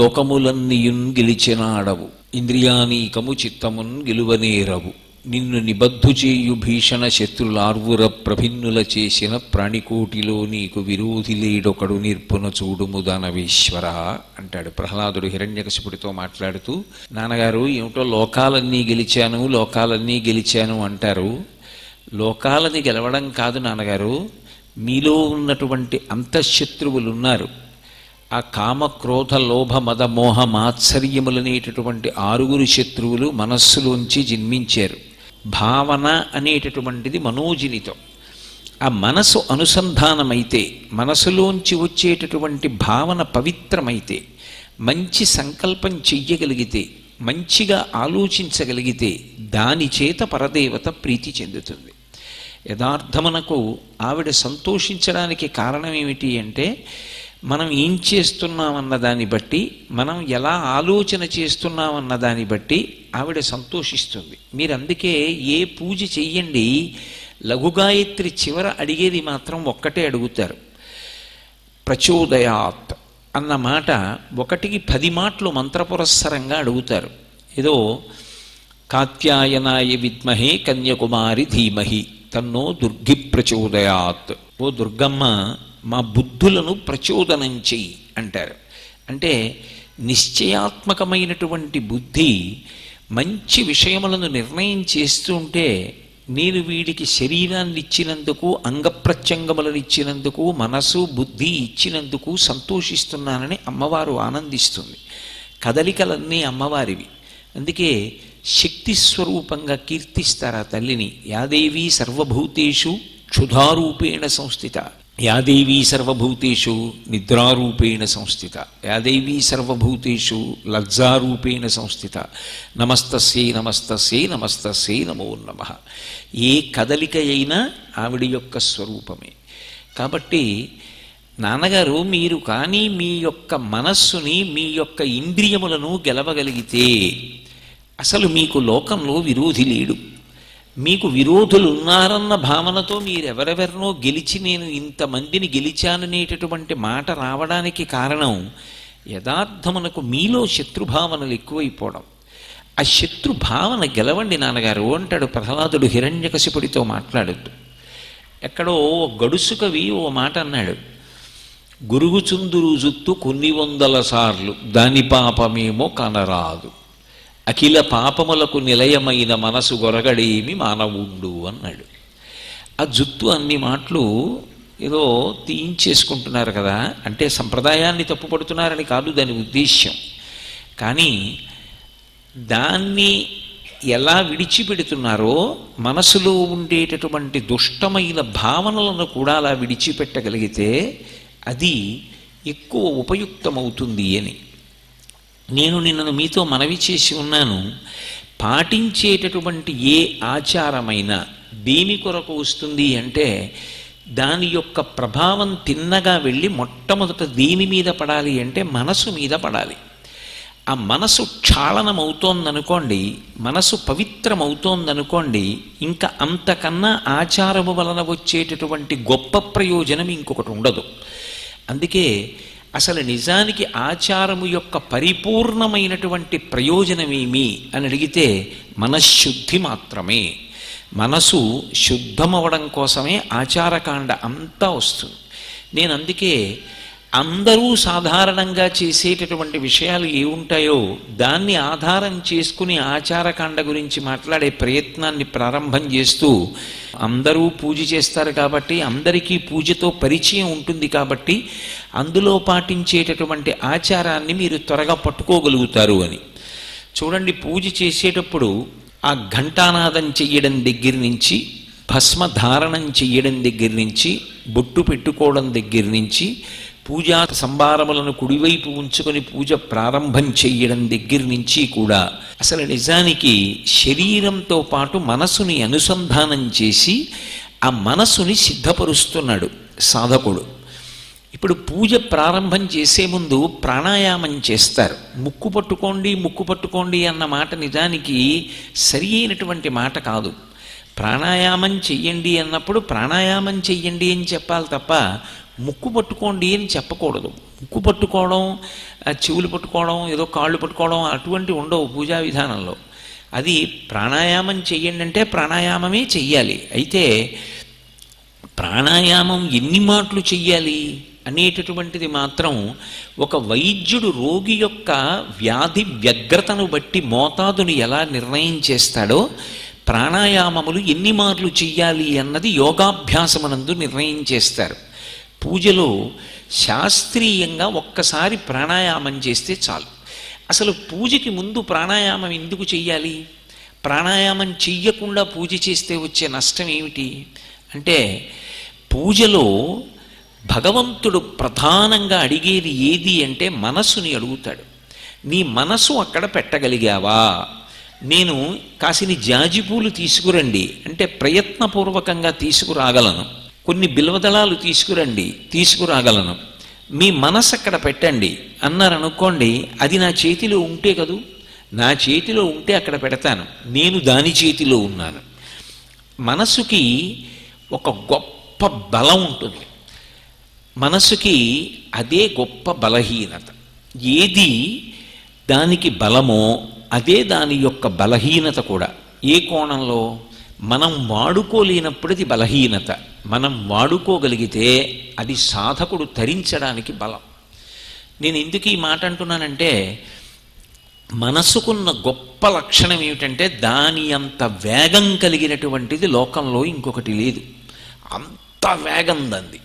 లోకములన్నీయున్ గెలిచినాడవు. ఇంద్రియానీకము చిత్తమున్ గెలువనేరవు. నిన్ను నిబద్ధు చేయు భీషణ శత్రులార్వుర ప్రభిన్నుల చేసిన ప్రాణికోటిలో నీకు విరోధి లేడొకడు నిర్పున చూడుము దానవేశ్వర అంటాడు. ప్రహ్లాదుడు హిరణ్యకశిపుడితో మాట్లాడుతూ నాన్నగారు ఏమిటో లోకాలన్నీ గెలిచాను లోకాలన్నీ గెలిచాను అంటారు. లోకాలని గెలవడం కాదు నాన్నగారు. మీలో ఉన్నటువంటి అంతఃశత్రువులు ఉన్నారు ఆ కామ క్రోధ లోభ మద మోహ మాత్సర్యములనేటటువంటి ఆరుగురు శత్రువులు మనస్సులోంచి జన్మించారు. భావన అనేటటువంటిది మనోజనితం. ఆ మనసు అనుసంధానమైతే మనసులోంచి వచ్చేటటువంటి భావన పవిత్రమైతే మంచి సంకల్పం చెయ్యగలిగితే మంచిగా ఆలోచించగలిగితే దాని చేత పరదేవత ప్రీతి చెందుతుంది. యథార్థమునకు ఆవిడ సంతోషించడానికి కారణం ఏమిటి అంటే మనం ఏం చేస్తున్నామన్న దాన్ని బట్టి మనం ఎలా ఆలోచన చేస్తున్నామన్న దాన్ని బట్టి ఆవిడ సంతోషిస్తుంది. మీరు అందుకే ఏ పూజ చెయ్యండి లఘుగాయత్రి చివర అడిగేది మాత్రం ఒక్కటే అడుగుతారు. ప్రచోదయాత్ అన్న మాట ఒకటికి పది మాటలు మంత్రపురస్సరంగా అడుగుతారు. ఏదో కాత్యాయనాయ విద్మహే కన్యకుమారి ధీమహి తన్నో దుర్గి ప్రచోదయాత్. ఓ దుర్గమ్మ మా బుద్ధులను ప్రచోదనం చెయ్యి అంటారు. అంటే నిశ్చయాత్మకమైనటువంటి బుద్ధి మంచి విషయములను నిర్ణయం చేస్తూ ఉంటే నేను వీడికి శరీరాన్ని ఇచ్చినందుకు అంగప్రత్యంగములను ఇచ్చినందుకు మనసు బుద్ధి ఇచ్చినందుకు సంతోషిస్తున్నానని అమ్మవారు ఆనందిస్తుంది. కదలికలన్నీ అమ్మవారివి. అందుకే శక్తి స్వరూపంగా కీర్తిస్తారు ఆ తల్లిని? యాదేవి సర్వభూతేషు క్షుధారూపేణ సంస్థిత. యాదేవీ సర్వభూతేషు నిద్రారూపేణ సంస్థిత. యాదేవీ సర్వభూతేషు లజ్జారూపేణ సంస్థిత. నమస్తస్యై నమస్తస్యై నమస్తస్యై నమో నమ. ఏ కదలిక అయినా ఆవిడ యొక్క స్వరూపమే. కాబట్టి నాన్నగారు మీరు కానీ మీ యొక్క మనస్సుని మీ యొక్క ఇంద్రియములను గెలవగలిగితే అసలు మీకు లోకంలో విరోధి లేడు. మీకు విరోధులు ఉన్నారన్న భావనతో మీరెవరెవరినో గెలిచి నేను ఇంతమందిని గెలిచాననేటటువంటి మాట రావడానికి కారణం యథార్థమునకు మీలో శత్రుభావనలు ఎక్కువైపోవడం. ఆ శత్రుభావన గెలవండి నాన్నగారు అంటాడు ప్రహ్లాదుడు హిరణ్యకశిపుడితో మాట్లాడద్దు ఎక్కడో ఓ గడుసు కవి ఓ మాట అన్నాడు. గురుగుచుందురు జుత్తు కొన్ని వందల సార్లు దాని పాపమేమో కనరాదు. అఖిల పాపములకు నిలయమైన మనసు గొరగడేమి మానవుండు అన్నాడు. ఆ జుత్తు అన్ని మాటలు ఏదో తీయించేసుకుంటున్నారు కదా అంటే సంప్రదాయాన్ని తప్పుపడుతున్నారని కాదు దాని ఉద్దేశ్యం. కానీ దాన్ని ఎలా విడిచిపెడుతున్నారో మనసులో ఉండేటటువంటి దుష్టమైన భావనలను కూడా అలా విడిచిపెట్టగలిగితే అది ఎక్కువ ఉపయుక్తమవుతుంది అని. నేను నిన్నను మీతో మనవి చేసి ఉన్నాను. పాటించేటటువంటి ఏ ఆచారమైనా దేని కొరకు వస్తుంది అంటే దాని యొక్క ప్రభావం తిన్నగా వెళ్ళి మొట్టమొదట దేని మీద పడాలి అంటే మనసు మీద పడాలి. ఆ మనసు క్షాళనమవుతోందనుకోండి మనసు పవిత్రమవుతోందనుకోండి ఇంకా అంతకన్నా ఆచారము వలన వచ్చేటటువంటి గొప్ప ప్రయోజనం ఇంకొకటి ఉండదు. అందుకే అసలు నిజానికి ఆచారము యొక్క పరిపూర్ణమైనటువంటి ప్రయోజనమేమి అని అడిగితే మనశ్శుద్ధి మాత్రమే. మనసు శుద్ధమవడం కోసమే ఆచారకాండ అంతా వస్తుంది. నేను అందుకే అందరూ సాధారణంగా చేసేటటువంటి విషయాలు ఏ ఉంటాయో దాన్ని ఆధారం చేసుకుని ఆచారకాండ గురించి మాట్లాడే ప్రయత్నాన్ని ప్రారంభం చేస్తూ అందరూ పూజ చేస్తారు కాబట్టి అందరికీ పూజతో పరిచయం ఉంటుంది కాబట్టి అందులో పాటించేటటువంటి ఆచారాన్ని మీరు త్వరగా పట్టుకోగలుగుతారు అని. చూడండి పూజ చేసేటప్పుడు ఆ ఘంటానాదం చెయ్యడం దగ్గర నుంచి భస్మ ధారణం చెయ్యడం దగ్గర నుంచి బొట్టు పెట్టుకోవడం దగ్గర నుంచి పూజా సంభారములను కుడివైపు ఉంచుకొని పూజ ప్రారంభం చెయ్యడం దగ్గర నుంచి కూడా అసలు నిజానికి శరీరంతో పాటు మనసుని అనుసంధానం చేసి ఆ మనసుని సిద్ధపరుస్తున్నాడు సాధకుడు. ఇప్పుడు పూజ ప్రారంభం చేసే ముందు ప్రాణాయామం చేస్తారు. ముక్కు పట్టుకోండి ముక్కు పట్టుకోండి అన్న మాట నిజానికి సరి అయినటువంటి మాట కాదు. ప్రాణాయామం చెయ్యండి అన్నప్పుడు ప్రాణాయామం చెయ్యండి అని చెప్పాలి తప్ప ముక్కు పట్టుకోండి అని చెప్పకూడదు. ముక్కు పట్టుకోవడం చెవులు పట్టుకోవడం ఏదో కాళ్ళు పట్టుకోవడం అటువంటి ఉండవు పూజా విధానంలో. అది ప్రాణాయామం చెయ్యండి అంటే ప్రాణాయామమే చెయ్యాలి. అయితే ప్రాణాయామం ఎన్ని మాటలు చెయ్యాలి అనేటటువంటిది మాత్రం ఒక వైద్యుడు రోగి యొక్క వ్యాధి వ్యగ్రతను బట్టి మోతాదుని ఎలా నిర్ణయం చేస్తాడో ప్రాణాయామములు ఎన్ని మార్లు చెయ్యాలి అన్నది యోగాభ్యాసమునందు నిర్ణయం చేస్తారు. పూజలో శాస్త్రీయంగా ఒక్కసారి ప్రాణాయామం చేస్తే చాలు. అసలు పూజకి ముందు ప్రాణాయామం ఎందుకు చెయ్యాలి? ప్రాణాయామం చెయ్యకుండా పూజ చేస్తే వచ్చే నష్టం ఏమిటి? అంటే పూజలో భగవంతుడు ప్రధానంగా అడిగేది ఏది అంటే మనస్సుని అడుగుతాడు. నీ మనసు అక్కడ పెట్టగలిగావా? నేను కాసిని జాజిపూలు తీసుకురండి. అంటే ప్రయత్నపూర్వకంగా తీసుకురాగలను. కొన్ని బిల్వదళాలు తీసుకురండి తీసుకురాగలను. మీ మనసు అక్కడ పెట్టండి. అన్నారనుకోండి అది నా చేతిలో ఉంటే కదూ? నా చేతిలో ఉంటే అక్కడ పెడతాను. నేను దాని చేతిలో ఉన్నాను. మనసుకి ఒక గొప్ప బలం ఉంటుంది. మనసుకి అదే గొప్ప బలహీనత. ఏది దానికి బలమో అదే దాని యొక్క బలహీనత కూడా. ఏ కోణంలో? మనం వాడుకోలేనప్పుడు అది బలహీనత. మనం వాడుకోగలిగితే అది సాధకుడు తరించడానికి బలం. నేను ఎందుకు ఈ మాట అంటున్నానంటే మనసుకున్న గొప్ప లక్షణం ఏమిటంటే దాని అంత వేగం కలిగినటువంటిది లోకంలో ఇంకొకటి లేదు. అంత వేగం దంది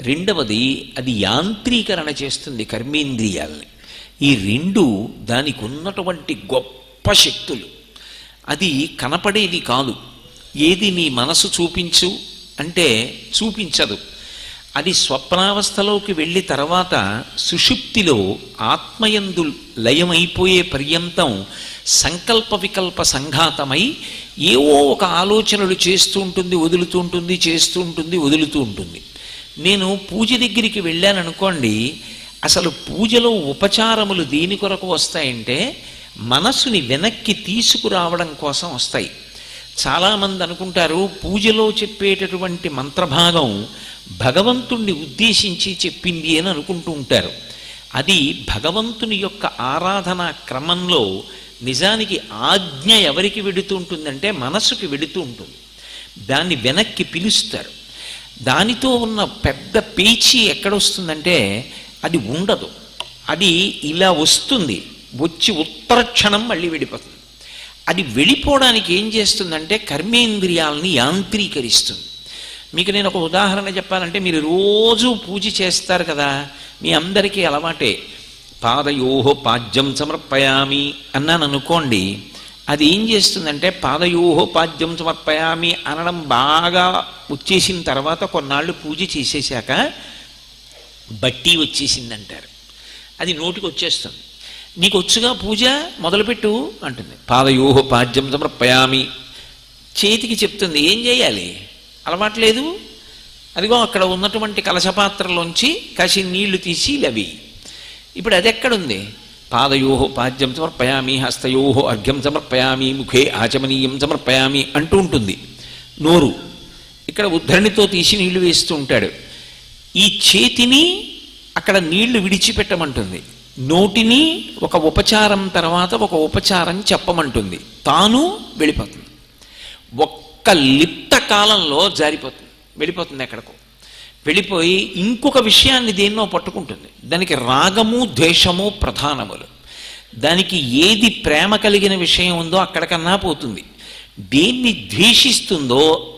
రెండవది అది యాంత్రీకరణ చేస్తుంది కర్మేంద్రియాల్ని. ఈ రెండు దానికి ఉన్నటువంటి గొప్ప శక్తులు. అది కనపడేది కాదు. ఏది నీ మనసు చూపించు అంటే చూపించదు. అది స్వప్నావస్థలోకి వెళ్ళి తర్వాత సుషుప్తిలో ఆత్మయందు లయమైపోయే పర్యంతం సంకల్ప వికల్ప సంఘాతమై ఏవో ఒక ఆలోచనలు చేస్తూ ఉంటుంది వదులుతూ ఉంటుంది చేస్తూ ఉంటుంది వదులుతూ ఉంటుంది. నేను పూజ దగ్గరికి వెళ్ళాననుకోండి అసలు పూజలో ఉపచారములు దేని కొరకు వస్తాయంటే మనసుని వెనక్కి తీసుకురావడం కోసం వస్తాయి. చాలామంది అనుకుంటారు పూజలో చెప్పేటటువంటి మంత్రభాగం భగవంతుణ్ణి ఉద్దేశించి చెప్పింది అని అనుకుంటూ ఉంటారు. అది భగవంతుని యొక్క ఆరాధనా క్రమంలో నిజానికి ఆజ్ఞ ఎవరికి వెడుతూ ఉంటుందంటే మనసుకి వెడుతూ ఉంటుంది. దాన్ని వెనక్కి పిలుస్తారు. దానితో ఉన్న పెద్ద పేచీ ఎక్కడొస్తుందంటే అది ఉండదు. అది ఇలా వస్తుంది. వచ్చి ఉత్తర క్షణం మళ్ళీ విడిపోతుంది. అది వెళ్ళిపోవడానికి ఏం చేస్తుందంటే కర్మేంద్రియాలని యాంత్రీకరిస్తుంది. మీకు నేను ఒక ఉదాహరణ చెప్పాలంటే మీరు రోజు పూజ చేస్తారు కదా మీ అందరికీ అలవాటే. పాదయోహో పాద్యం సమర్పయామి అన్నాను అనుకోండి అది ఏం చేస్తుందంటే పాదయోహో పాద్యం సమర్పయామి అనడం బాగా వచ్చేసిన తర్వాత కొన్నాళ్ళు పూజ చేసేసాక బట్టి వచ్చేసిందంటారు. అది నోటికి వచ్చేస్తుంది నీకు వచ్చుగా పూజ మొదలుపెట్టు అంటుంది. పాదయోహో పాద్యం సమర్పయామి. చేతికి చెప్తుంది ఏం చేయాలి? అలవాట్లేదు అదిగో అక్కడ ఉన్నటువంటి కలశపాత్రలోంచి కాసి నీళ్ళు తీసి లవి. ఇప్పుడు అది ఎక్కడుంది? పాదయోహో పాద్యం సమర్పయామి హస్తయోహో అర్ఘ్యం సమర్పయామి ముఖే ఆచమనీయం సమర్పయామి అంటూ ఉంటుంది. నోరు. ఇక్కడ ఉద్ధరణితో తీసి నీళ్ళు వేస్తూ ఉంటాడు. ఈ చేతిని అక్కడ నీళ్ళు విడిచిపెట్టమంటుంది. నోటిని ఒక ఉపచారం తర్వాత ఒక ఉపచారం చెప్పమంటుంది. తాను వెళ్ళిపోతుంది. ఒక్క లిప్త కాలంలో జారిపోతుంది. వెళ్ళిపోతుంది ఎక్కడికో. వెళ్ళిపోయి ఇంకొక విషయాన్ని దేన్నో పట్టుకుంటుంది. దానికి రాగము ద్వేషము ప్రధానములు. దానికి ఏది ప్రేమ కలిగిన విషయం ఉందో అక్కడికన్నా పోతుంది. దేన్ని ద్వేషిస్తుందో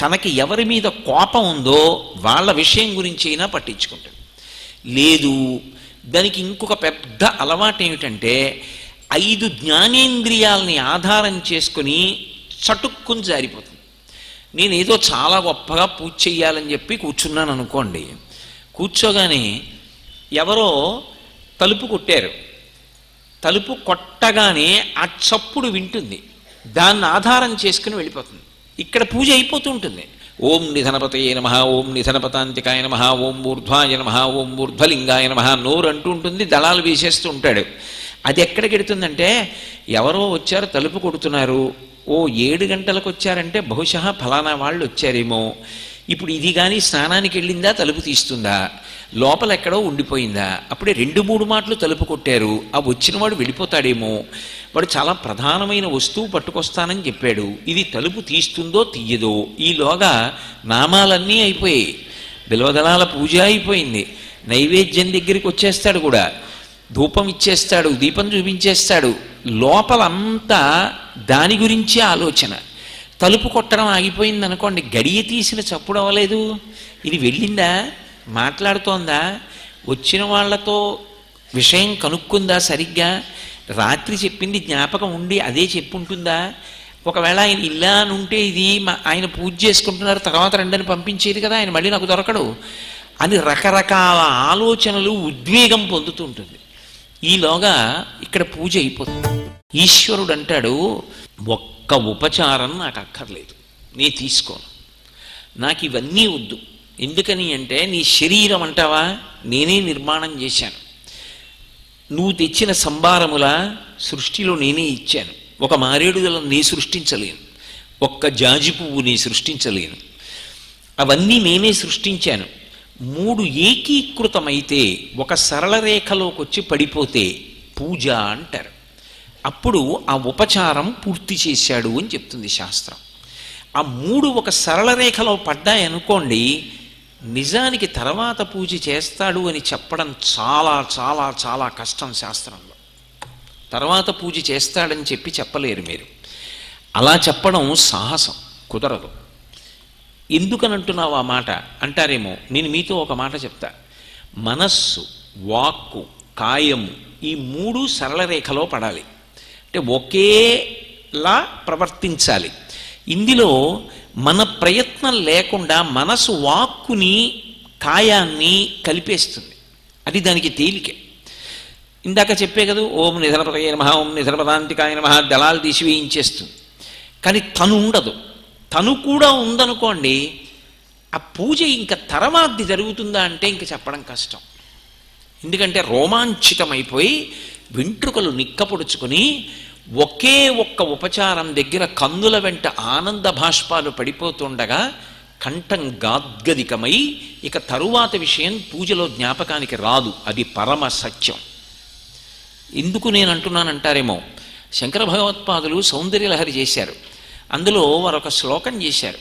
తనకి ఎవరి మీద కోపం ఉందో వాళ్ళ విషయం గురించి అయినా పట్టించుకుంటుంది. లేదు దానికి ఇంకొక పెద్ద అలవాటు ఏమిటంటే ఐదు జ్ఞానేంద్రియాలని ఆధారం చేసుకుని చటుక్కుని జారిపోతుంది. నేను ఏదో చాలా గొప్పగా పూజ చెయ్యాలని చెప్పి కూర్చున్నాను అనుకోండి. కూర్చోగానే ఎవరో తలుపు కొట్టారు. తలుపు కొట్టగానే ఆ చప్పుడు వింటుంది. దాన్ని ఆధారం చేసుకుని వెళ్ళిపోతుంది. ఇక్కడ పూజ అయిపోతూ ఉంటుంది. ఓం నిధనపతయే నమ ఓం నిధనపతాంతికాయ నమ ఓం ఊర్ధ్వాయ నమ ఓం ఊర్ధ్వలింగాయ నమ నోరు అంటూ ఉంటుంది దళాలు వీసేస్తూ ఉంటాడు. అది ఎక్కడికి ఎడుతుందంటే ఎవరో వచ్చారు తలుపు కొడుతున్నారు. ఓ ఏడు గంటలకు వచ్చారంటే బహుశా ఫలానా వాళ్ళు వచ్చారేమో. ఇప్పుడు ఇది కానీ స్నానానికి వెళ్ళిందా తలుపు తీస్తుందా? లోపల ఎక్కడో ఉండిపోయిందా? అప్పుడే రెండు మూడు మాటలు తలుపు కొట్టారు. ఆ వచ్చినవాడు వెళ్ళిపోతాడేమో. వాడు చాలా ప్రధానమైన వస్తువు పట్టుకొస్తానని చెప్పాడు. ఇది తలుపు తీస్తుందో తీయదో. ఈలోగా నామాలన్నీ అయిపోయాయి. బిల్వదళాల పూజ అయిపోయింది. నైవేద్యం దగ్గరికి వచ్చేస్తాడు కూడా. ధూపం ఇచ్చేస్తాడు దీపం చూపించేస్తాడు. లోపలంతా దాని గురించే ఆలోచన. తలుపు కొట్టడం ఆగిపోయింది అనుకోండి గడియ తీసిన చప్పుడు అవ్వలేదు. ఇది వెళ్ళిందా? మాట్లాడుతోందా? వచ్చిన వాళ్ళతో విషయం కనుక్కుందా సరిగ్గా? రాత్రి చెప్పింది జ్ఞాపకం ఉండి అదే చెప్పుంటుందా? ఒకవేళ ఆయన ఇలా అని ఉంటే ఇది ఆయన పూజ చేసుకుంటున్నారు తర్వాత రెండని పంపించేది కదా ఆయన మళ్ళీ నాకు దొరకడు. అని రకరకాల ఆలోచనలు ఉద్వేగం పొందుతుంటుంది. ఈలోగా ఇక్కడ పూజ అయిపోతుంది. ఈశ్వరుడు అంటాడు ఒక్క ఉపచారం నాకు అక్కర్లేదు. నీ తీసుకోను. నాకు ఇవన్నీ వద్దు. ఎందుకని అంటే నీ శరీరం అంటావా? నేనే నిర్మాణం చేశాను. నువ్వు తెచ్చిన సంభారముల సృష్టిలో నేనే ఇచ్చాను. ఒక మారేడుదల నీ సృష్టించలేను. ఒక్క జాజి పువ్వు నీ సృష్టించలేను. అవన్నీ నేనే సృష్టించాను. మూడు ఏకీకృతమైతే ఒక సరళ రేఖలోకి వచ్చి పడిపోతే పూజ అంటారు. అప్పుడు ఆ ఉపచారం పూర్తి చేశాడు అని చెప్తుంది శాస్త్రం. ఆ మూడు ఒక సరళ రేఖలో పడ్డాయనుకోండి నిజానికి తర్వాత పూజ చేస్తాడు అని చెప్పడం చాలా చాలా చాలా కష్టం శాస్త్రంలో. తర్వాత పూజ చేస్తాడని చెప్పి చెప్పలేరు మీరు. అలా చెప్పడం సాహసం కుదరదు. ఎందుకనంటున్నావు ఆ మాట? అంటారేమో నేను మీతో ఒక మాట చెప్తా. మనస్సు వాక్కు కాయము ఈ మూడు సరళ రేఖలో పడాలి. అంటే ఒకేలా ప్రవర్తించాలి. ఇందులో మన ప్రయత్నం లేకుండా మనసు వాక్కుని కాయాన్ని కలిపేస్తుంది. అది దానికి తేలికే. ఇందాక చెప్పే కదా ఓం నిధనపతయ నమ ఓం నిధనపదాంతికాయ నమ దళాలు తీసి వేయించేస్తుంది కానీ తను ఉండదు. తను కూడా ఉందనుకోండి ఆ పూజ ఇంకా తర్వాతది జరుగుతుందా అంటే ఇంక చెప్పడం కష్టం. ఎందుకంటే రోమాంచితమైపోయి వెంట్రుకలు నిక్కపొడుచుకొని ఒకే ఒక్క ఉపచారం దగ్గర కందుల వెంట ఆనంద భాష్పాలు పడిపోతుండగా కంఠం గాద్గదికమై ఇక తరువాత విషయం పూజలో జ్ఞాపకానికి రాదు. అది పరమ సత్యం. ఎందుకు నేను అంటున్నానంటారేమో. శంకర భగవత్పాదులు సౌందర్యలహరి చేశారు. అందులో వారొక శ్లోకం చేశారు.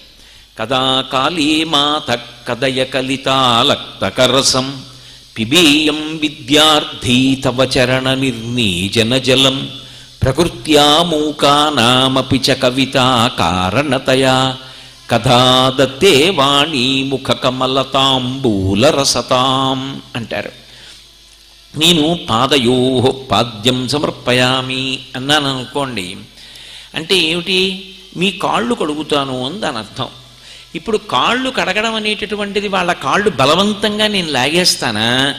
కదా కాళీ మాత కదయ కలితాలక్తకరసం పిబీయం విద్యార్థీ తవ చరణ నిర్నీజన జలం ప్రకృత్యా మూకానామపి చ కవితా కారణతయా కథా దత్తే వాణీ ముఖ కమలతాంబూలరసతాం అంటారు. నేను పాదయో పాద్యం సమర్పయామి అన్నాను అనుకోండి అంటే ఏమిటి? మీ కాళ్ళు కడుగుతాను అని దాని అర్థం. ఇప్పుడు కాళ్ళు కడగడం అనేటటువంటిది వాళ్ళ కాళ్ళు బలవంతంగా నేను లాగేస్తానా?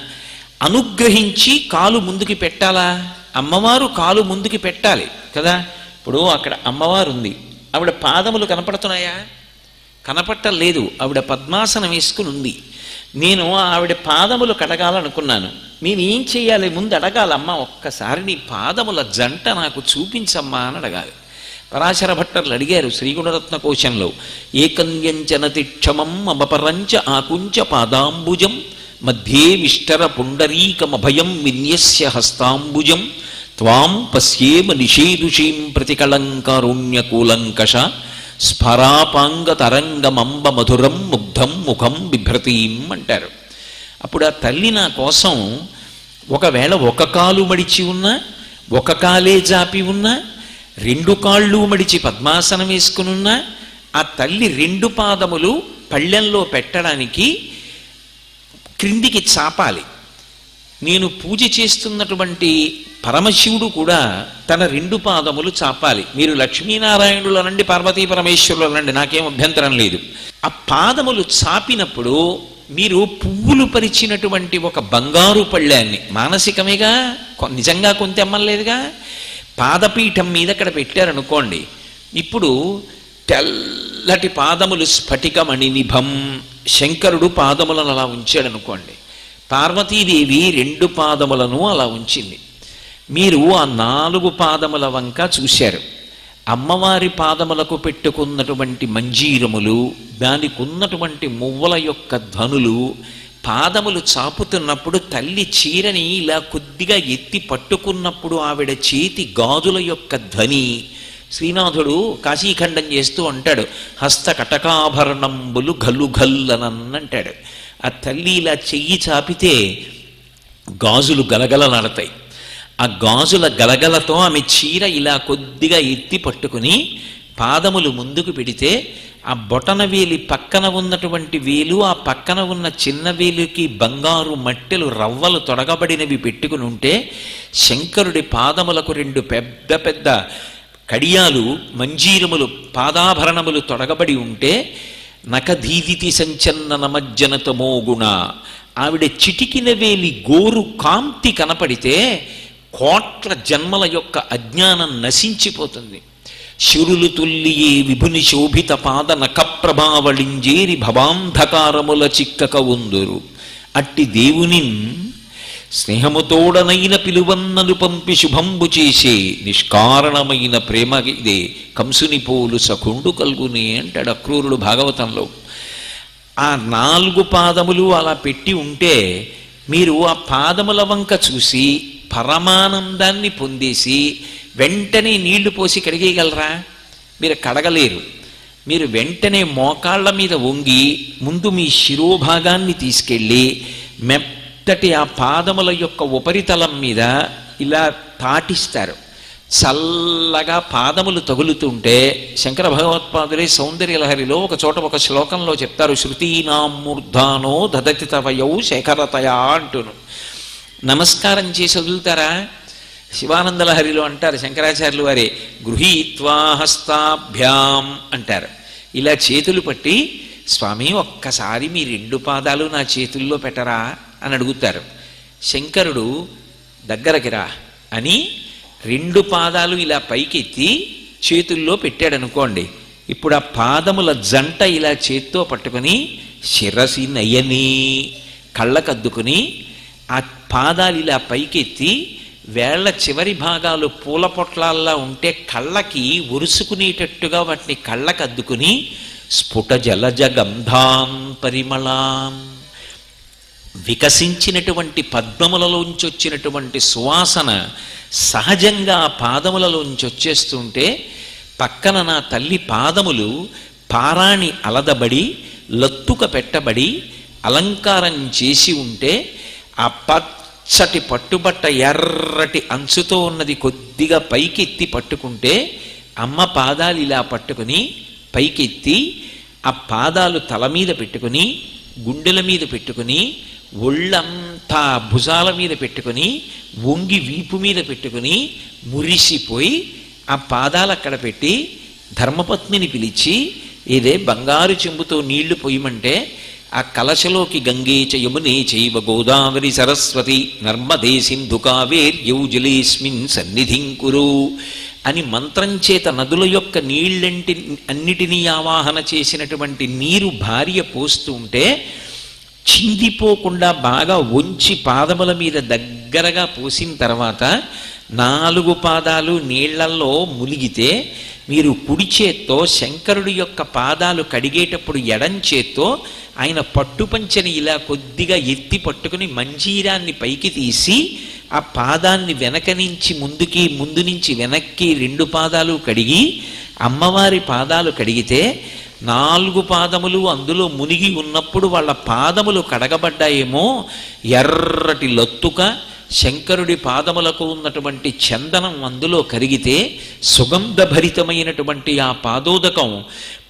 అనుగ్రహించి కాలు ముందుకు పెట్టాలా? అమ్మవారు కాలు ముందుకి పెట్టాలి కదా? ఇప్పుడు అక్కడ అమ్మవారు ఉంది ఆవిడ పాదములు కనపడుతున్నాయా? కనపట్టలేదు. ఆవిడ పద్మాసనం వేసుకుని ఉంది నేను ఆవిడ పాదములు కడగాలనుకున్నాను. నేను ఏం చేయాలి? ముందు అడగాలమ్మ ఒక్కసారి నీ పాదముల జంట నాకు చూపించమ్మా అని అడగాలి. పరాశర భట్టర్లు అడిగారు శ్రీగుణరత్న కోశంలో. ఏకన్యంచన తిక్షమం అమపరంచ ఆకుంచ పాదాంబుజం మధ్యే విష్టర పుండరీకమభయం విన్యస్య హస్తాంబుజం. త్వాం పశ్యేమ నిషేదుషీం ప్రతికళంకారుణ్యకూలంకష. స్ఫరాపాంగతరంగమంబ మధురం ముగ్ధం ముఖం బిభ్రతీం అంటారు. అప్పుడు ఆ తల్లి నా కోసం ఒకవేళ ఒక కాలు మడిచి ఉన్నా ఒక కాలే జాపి ఉన్నా రెండు కాళ్ళు మడిచి పద్మాసనం వేసుకునున్నా ఆ తల్లి రెండు పాదములు పళ్ళెంలో పెట్టడానికి క్రిందికి చాపాలి. నేను పూజ చేస్తున్నటువంటి పరమశివుడు కూడా తన రెండు పాదములు చాపాలి. మీరు లక్ష్మీనారాయణులు అనండి పార్వతీ పరమేశ్వరులు అనండి నాకేం అభ్యంతరం లేదు. ఆ పాదములు చాపినప్పుడు మీరు పువ్వులు పరిచినటువంటి ఒక బంగారు పళ్ళాన్ని మానసికమేగా? కొ- నిజంగా కొంత అమ్మలేదుగా పాదపీఠం మీద అక్కడ పెట్టారనుకోండి ఇప్పుడు తెల్లటి పాదములు స్ఫటికమణి నిభం. శంకరుడు పాదములను అలా ఉంచాడు అనుకోండి పార్వతీదేవి రెండు పాదములను అలా ఉంచింది. మీరు ఆ నాలుగు పాదముల వంక చూశారు. అమ్మవారి పాదములకు పెట్టుకున్నటువంటి మంజీరములు దానికి ఉన్నటువంటి మువ్వల యొక్క ధ్వనులు పాదములు చాపుతున్నప్పుడు తల్లి చీరని ఇలా కొద్దిగా ఎత్తి పట్టుకున్నప్పుడు ఆవిడ చేతి గాజుల యొక్క ధ్వని శ్రీనాథుడు కాశీఖండం చేస్తూ అంటాడు హస్త కటకాభరణంబులు గల్లు గల్లనంటాడు ఆ తల్లి ఇలా చెయ్యి చాపితే గాజులు గలగల నడతాయి. ఆ గాజుల గలగలతో ఆమె చీర ఇలా కొద్దిగా ఎత్తి పట్టుకుని పాదములు ముందుకు పెడితే ఆ బొటన వేలి పక్కన ఉన్నటువంటి వేలు ఆ పక్కన ఉన్న చిన్న వేలుకి బంగారు మట్టెలు రవ్వలు తొడగబడినవి పెట్టుకుని ఉంటే శంకరుడి పాదములకు రెండు పెద్ద పెద్ద కడియాలు మంజీరములు పాదాభరణములు తొడగబడి ఉంటే నకధీదితి సంచన్న నమజ్జనత మోగుణ. ఆవిడ చిటికిన వేలి గోరు కాంతి కనపడితే కోట్ల జన్మల యొక్క అజ్ఞానం నశించిపోతుంది. శిరులు తుల్లియే విభుని శోభిత పాద నఖప్రభావళింజేరి భవాంధకారముల చిక్కక ఉందురు. అట్టి దేవుని స్నేహముతోడనైన పిలువన్నలు పంపి శుభంబు చేసే నిష్కారణమైన ప్రేమ ఇదే కంసుని పోలు సఖుండు కల్గుని అంటాడు అక్రూరుడు భాగవతంలో ఆ నాలుగు పాదములు అలా పెట్టి ఉంటే మీరు ఆ పాదముల వంక చూసి పరమానందాన్ని పొందేసి వెంటనే నీళ్ళు పోసి కడిగేయగలరా మీరు కడగలేరు మీరు వెంటనే మోకాళ్ళ మీద వంగి ముందు మీ శిరోభాగాన్ని తీసుకెళ్ళి మెప్ప మెత్తటి ఆ పాదముల యొక్క ఉపరితలం మీద ఇలా తాటిస్తారు చల్లగా పాదములు తగులుతుంటే శంకర భగవత్పాదులే సౌందర్యలహరిలో ఒక చోట ఒక శ్లోకంలో చెప్తారు శృతీనాం మూర్ధానో దదతి తవయౌ శేఖరతయా అంటును. నమస్కారం చేసి వదులుతారా? శివానందలహరిలో అంటారు శంకరాచార్యులు వారే గృహీత్వా హస్తాభ్యాం అంటారు. ఇలా చేతులు పట్టి స్వామి ఒక్కసారి మీ రెండు పాదాలు నా చేతుల్లో పెట్టరా? అని అడుగుతారు. శంకరుడు దగ్గరకి రా అని రెండు పాదాలు ఇలా పైకెత్తి చేతుల్లో పెట్టాడు అనుకోండి ఇప్పుడు ఆ పాదముల జంట ఇలా చేత్తో పట్టుకొని శిరసి నయని కళ్ళకద్దుకుని ఆ పాదాలు ఇలా పైకెత్తి వేళ్ళ చివరి భాగాలు పూల పొట్లాల్లా ఉంటే కళ్ళకి ఉరుసుకునేటట్టుగా వాటిని కళ్ళకద్దుకుని స్ఫుట జలజ గంధాం పరిమళాం. వికసించినటువంటి పద్మములలోంచి వచ్చినటువంటి సువాసన సహజంగా ఆ పాదములలోంచి వచ్చేస్తుంటే పక్కన నా తల్లి పాదములు పారాణి అలదబడి లత్తుక పెట్టబడి అలంకారం చేసి ఉంటే ఆ పచ్చటి పట్టుబట్ట ఎర్రటి అంచుతో ఉన్నది కొద్దిగా పైకెత్తి పట్టుకుంటే అమ్మ పాదాలు ఇలా పట్టుకుని పైకెత్తి ఆ పాదాలు తల మీద పెట్టుకుని గుండెల మీద పెట్టుకుని ఒళ్ళంతా భుజాల మీద పెట్టుకుని వంగి వీపు మీద పెట్టుకుని మురిసిపోయి ఆ పాదాలు అక్కడ పెట్టి ధర్మపత్నిని పిలిచి ఇదే బంగారు చెంబుతో నీళ్ళు పొయ్యమంటే ఆ కలశలోకి గంగే చ యమునే చైవ గోదావరి సరస్వతి నర్మదే సింధు కావేర్యౌ జలేస్మిన్ అని మంత్రం చేత నదుల యొక్క నీళ్ళంటి అన్నిటినీ ఆవాహన చేసినటువంటి నీరు భార్య పోస్తూ ఉంటే చిందిపోకుండా బాగా వంచి పాదముల మీద దగ్గరగా పోసిన తర్వాత నాలుగు పాదాలు నీళ్ళల్లో మునిగితే మీరు కుడి చేత్తో శంకరుడి యొక్క పాదాలు కడిగేటప్పుడు ఎడం చేత్తో ఆయన పట్టుపంచని ఇలా కొద్దిగా ఎత్తి పట్టుకుని మంజీరాన్ని పైకి తీసి ఆ పాదాన్ని వెనక నుంచి ముందుకి ముందు నుంచి వెనక్కి రెండు పాదాలు కడిగి అమ్మవారి పాదాలు కడిగితే నాలుగు పాదములు అందులో మునిగి ఉన్నప్పుడు వాళ్ళ పాదములు కడగబడ్డాయేమో ఎర్రటి లొత్తుక శంకరుడి పాదములకు ఉన్నటువంటి చందనం అందులో కరిగితే సుగంధభరితమైనటువంటి ఆ పాదోదకం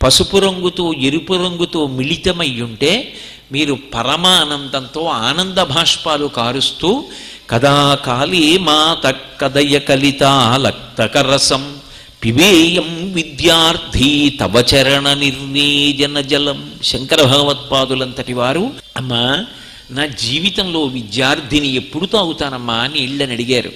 పసుపు రంగుతో ఎరుపు రంగుతో మిళితమై ఉంటే మీరు పరమానందంతో ఆనంద భాష్పాలు కారుస్తూ కదా కాళీ మాత కదయ రసం పిబేయం విద్యార్థి తవచరణ నిర్వేజన జలం. శంకర భగవత్పాదులంతటి వారు అమ్మా నా జీవితంలో విద్యార్థిని ఎప్పుడు తాగుతానమ్మా అని నీళ్ళని అడిగారు.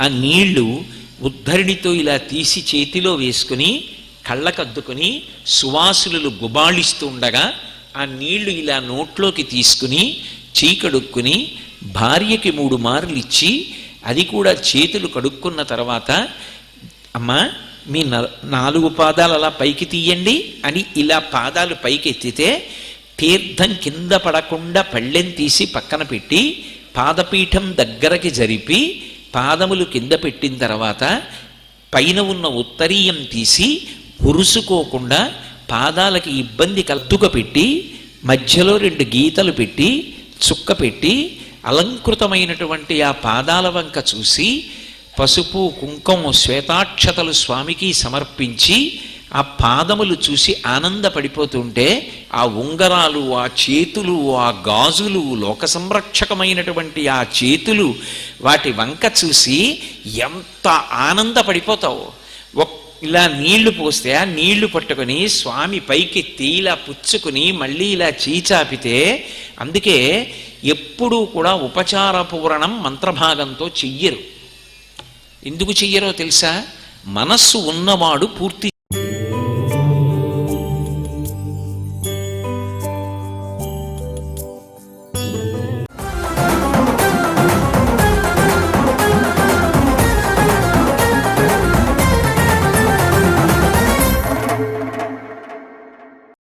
ఆ నీళ్ళు ఉద్ధరిణితో ఇలా తీసి చేతిలో వేసుకుని కళ్ళకద్దుకుని సువాసులు గుబాళిస్తూ ఉండగా ఆ నీళ్ళు ఇలా నోట్లోకి తీసుకుని చీకడుక్కుని భార్యకి మూడు మార్లు ఇచ్చి అది కూడా చేతులు కడుక్కున్న తర్వాత అమ్మా మీ న- నాలుగు పాదాలు అలా పైకి తీయండి అని ఇలా పాదాలు పైకి ఎత్తితే తీర్థం కింద పడకుండా పళ్ళెం తీసి పక్కన పెట్టి పాదపీఠం దగ్గరకి జరిపి పాదములు కింద పెట్టిన తర్వాత పైన ఉన్న ఉత్తరీయం తీసి ఉరుసుకోకుండా పాదాలకి ఇబ్బంది కలుతుక పెట్టి మధ్యలో రెండు గీతలు పెట్టి చుక్క పెట్టి అలంకృతమైనటువంటి ఆ పాదాల వంక చూసి పసుపు కుంకుమ శ్వేతాక్షతలు స్వామికి సమర్పించి ఆ పాదములు చూసి ఆనందపడిపోతుంటే ఆ ఉంగరాలు ఆ చేతులు ఆ గాజులు లోక సంరక్షకమైనటువంటి ఆ చేతులు వాటి వంక చూసి ఎంత ఆనందపడిపోతావు. ఒక్ ఇలా నీళ్ళు పోస్తే ఆ నీళ్ళు పట్టుకొని స్వామి పైకి తీలా పుచ్చుకుని మళ్ళీ ఇలా చీచాపితే అందుకే ఎప్పుడూ కూడా ఉపచార పూరణం మంత్రభాగంతో చెయ్యరు. ఎందుకు చెయ్యరో తెలుసా? మనస్సు ఉన్నవాడు పూర్తి